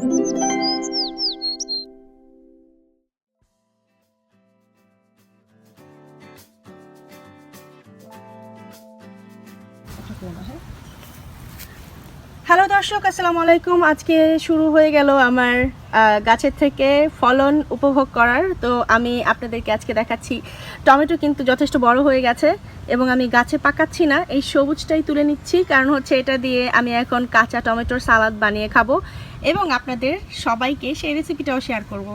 Hello দর্শক, আসসালামু আলাইকুম। আজকে শুরু হয়ে গেল আমার গাছের থেকে ফলন উপভোগ করার। তো আমি আপনাদেরকে আজকে দেখাচ্ছি, টমেটো কিন্তু যথেষ্ট বড় হয়ে গেছে এবং আমি গাছে পাকাচ্ছি না। এই সবুজটাই তুলে নিচ্ছি, কারণ হচ্ছে এটা দিয়ে আমি এখন কাঁচা টমেটোর সালাদ বানিয়ে খাব। এবং আপনাদের সবাইকে সেই রেসিপিটাও শেয়ার করব।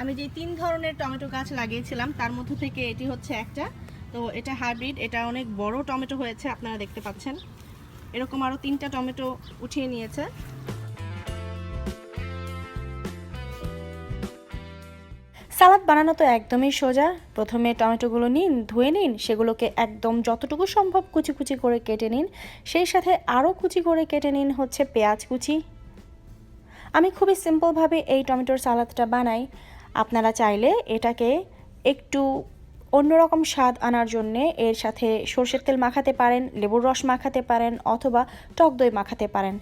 আমি যে তিন ধরনের টমেটো গাছ লাগিয়েছিলাম, তার মধ্যে থেকে এটি হচ্ছে একটা। তো এটা হাইব্রিড এটা অনেক বড় টমেটো হয়েছে, আপনারা দেখতে পাচ্ছেন। এরকম আরও তিনটা টমেটো উঠিয়ে নিয়েছে। সালাদ বানানো তো একদমই সোজা। প্রথমে টমেটোগুলো নিন, ধুয়ে নিন, সেগুলোকে একদম যতটুকু সম্ভব কুচি কুচি করে কেটে নিন। সেই সাথে আরও কুচি করে কেটে নিন হচ্ছে পেঁয়াজ কুচি। আমি খুবই সিম্পলভাবে এই টমেটোর সালাদটা বানাই। আপনারা চাইলে এটাকে একটু অন্যরকম স্বাদ আনার জন্যে এর সাথে সর্ষের তেল মাখাতে পারেন, লেবুর রস মাখাতে পারেন অথবা টক দই মাখাতে পারেন।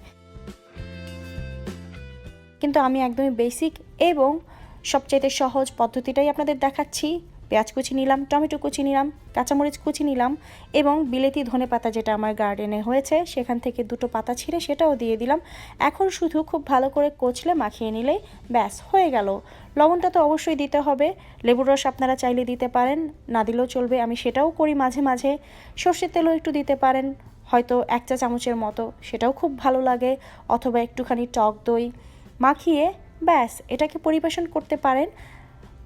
কিন্তু আমি একদমই বেসিক এবং সবচাইতে সহজ পদ্ধতিটাই আপনাদের দেখাচ্ছি। পেঁয়াজ কুচি নিলাম, টমেটো কুচি নিলাম, কাঁচামরিচ কুচি নিলাম এবং বিলেতি ধনে পাতা যেটা আমার গার্ডেনে হয়েছে, সেখান থেকে দুটো পাতা ছিঁড়ে সেটাও দিয়ে দিলাম। এখন শুধু খুব ভালো করে কচলে মাখিয়ে নিলেই ব্যাস, হয়ে গেল। লবণটা তো অবশ্যই দিতে হবে, লেবুর রস আপনারা চাইলে দিতে পারেন, না দিলেও চলবে, আমি সেটাও করি মাঝে মাঝে। সর্ষের তেলও একটু দিতে পারেন, হয়তো এক চা চামচের মতো, সেটাও খুব ভালো লাগে, অথবা একটুখানি টক দই মাখিয়ে ব্যাস, এটাকে পরিবেশন করতে পারেন।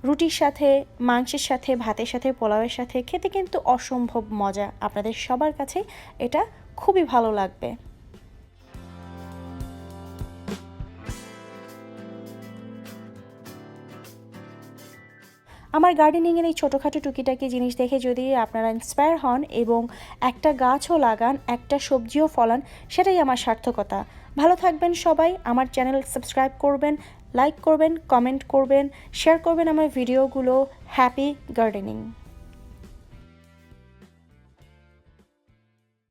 রুটির সাথে, মাংসের সাথে, ভাতের সাথে, পোলাওয়ের সাথে খেতে কিন্তু অসম্ভব মজা। আপনাদের সবার কাছে এটা খুবই ভালো লাগবে। আমার গার্ডেনিংয়ের এই ছোটোখাটো টুকিটাকি জিনিস দেখে যদি আপনারা ইন্সপায়ার হন এবং একটা গাছও লাগান, একটা সবজিও ফলান, সেটাই আমার সার্থকতা। ভালো থাকবেন সবাই, আমার চ্যানেল সাবস্ক্রাইব করবেন। লাইক করবেন কমেন্ট করবেন শেয়ার করবেন আমার ভিডিওগুলো হ্যাপি গার্ডেনিং